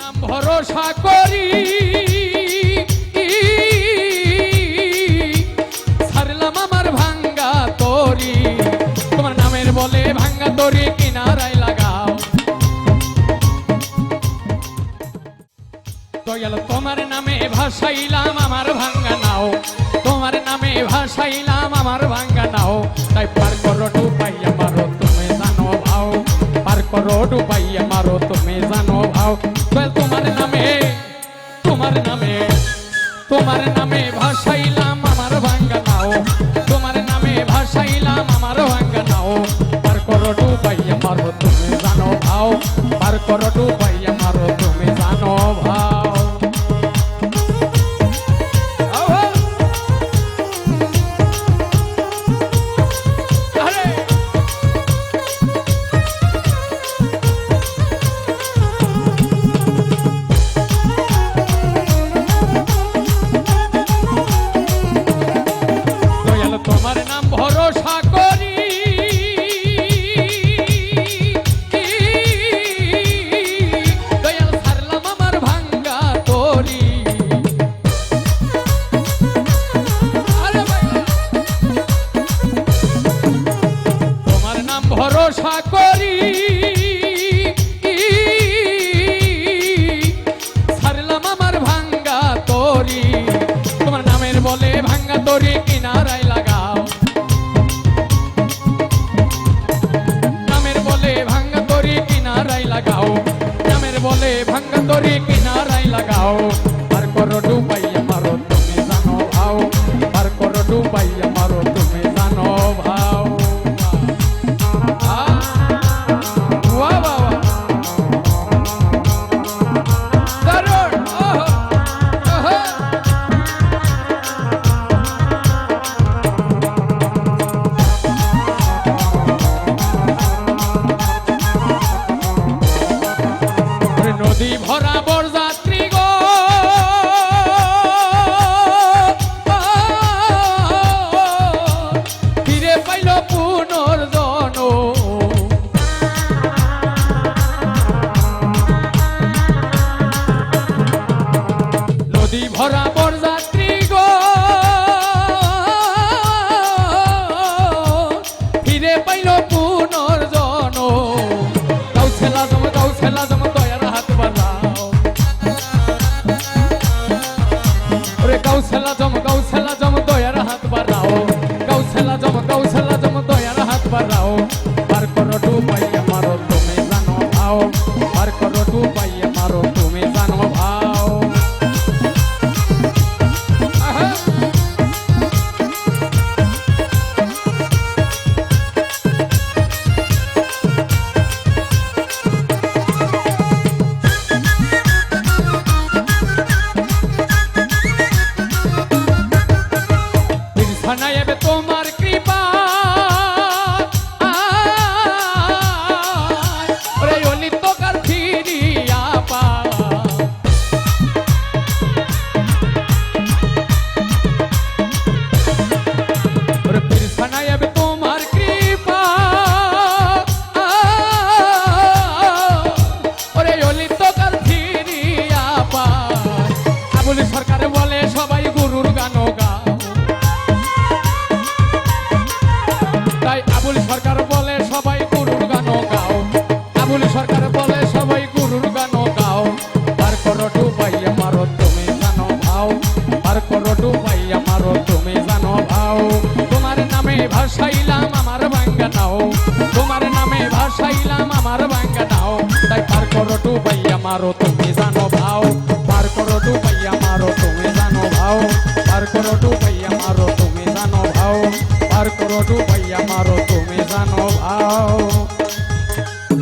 নাম ভরসা করি। ছাড়লাম আমার ভাঙ্গা তরি। তোমার নামের বলে ভাঙ্গা তরি কিনারায় লাগাও। দয়াল, তোমার নামে ভাসাইলাম আমার ভাঙ্গা নাও। তোমার নামে ভাসাইলাম আমার ভাঙ্গা নাও। তাই পার করো ডুবাইয়া মারো, তুমি জানো ভাও। পার করো ডুবাইয়া মারো, তুমি জানো ভাও। তোমার নামে ভাসাইলাম, আমার ভাঙ্গা নাও। তোমার নামে ভাসাইলাম, আমার ভাঙ্গা নাও। পার করো ডুবাইয়া মারো, তুমি জানো ভাও। পার করো নাম ভরসা করি। ছাড়লাম আমার ভাঙ্গা তরি। তোমার নামের বলে ভাঙ্গা তরি কিনারায় লাগাও। নামের বলে ভাঙ্গা তরি কিনারায় লাগাও। নামের বলে ভাঙ্গা তরি কিনারায় লাগাও। নদী ভরা বরযাত্রী আবুল সরকার বলে সবাই গুরুর তাই আবুল সরকার বলে সবাই গুরুর গান গাও আবুল সরকার বলে সবাই গুরুর গান গাও ডুবাইয়া মারো, তুমি জানো ভাও। পার করো ডুবাইয়া মারো, তুমি জানো ভাও। তোমার নামে ভাসাইলাম আমার ভাঙ্গা নাও। তোমার নামে ভাসাইলাম আমার ভাঙ্গা নাও। তাই পার করো ডুবাইয়া মারো, তুমি জানো করো ডুবাইয়া মারো, তুমি জানো ভাও। পার করো ডুবাইয়া মারো, তুমি জানো ভাও।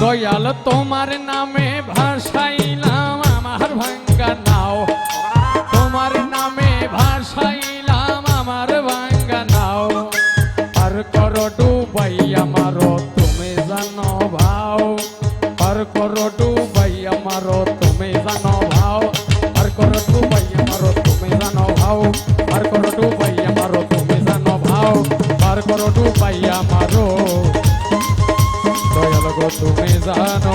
দয়াল তোমার নামে ভাসাইলাম, আমার ভাঙ্গা নাও। তোমার নামে ভাসাইলাম, আমার ভাঙ্গা নাও। পার করো ডুবাইয়া মারো, তুমি জানো ভাও। পার করো ডুবাইয়া মারো, তুমি জানো ভাও। পার করো ডুবাইয়া মারো, তুমি জানো ভাও। করো ডুবাইয়া মারো। দয়াল গো তুমি জানো